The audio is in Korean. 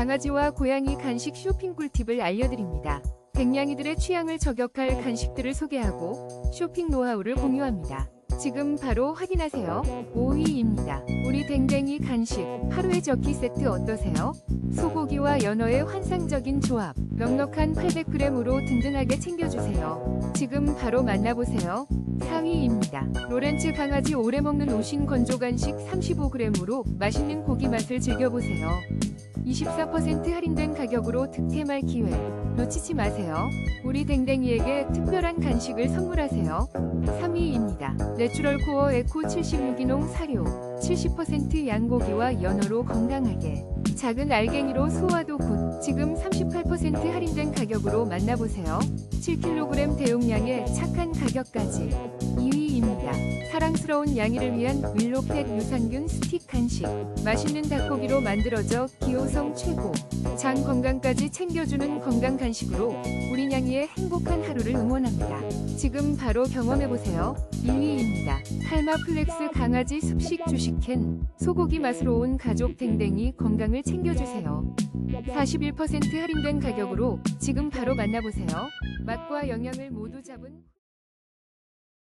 강아지와 고양이 간식 쇼핑 꿀팁을 알려드립니다. 백냥이들의 취향을 저격할 간식들을 소개하고 쇼핑 노하우를 공유합니다. 지금 바로 확인하세요. 5위입니다. 우리 댕댕이 간식 하루의 저키 세트 어떠세요? 소고기와 연어의 환상적인 조합 넉넉한 800g으로 든든하게 챙겨주세요. 지금 바로 만나보세요. 4위입니다. 로렌츠 강아지 오래 먹는 오신 건조 간식 35g으로 맛있는 고기 맛을 즐겨보세요. 24% 할인된 가격으로 득템할 기회 놓치지 마세요. 우리 댕댕이에게 특별한 간식을 선물하세요. 3위입니다. 내추럴 코어 에코 76인용 사료 70% 양고기와 연어로 건강하게 작은 알갱이로 소화도 굿 지금 38% 할인된 가격으로 만나보세요. 7kg 대용량에 착한 가격까지 2위입니다. 사랑스러운 양이를 위한 윌로펫 유산균 스틱 간식 맛있는 닭고기로 만들어져 기호성 최고 장 건강까지 챙겨주는 건강 간식으로 우리 냥이의 행복한 하루를 응원합니다. 지금 바로 경험해보세요. 1위입니다. 칼마 플렉스 강아지 습식 주식 캔 소고기 맛으로 온 가족 댕댕이 건강을 챙겨주세요. 41% 할인된 가격으로 지금 바로 만나보세요. 맛과 영양을 모두 잡은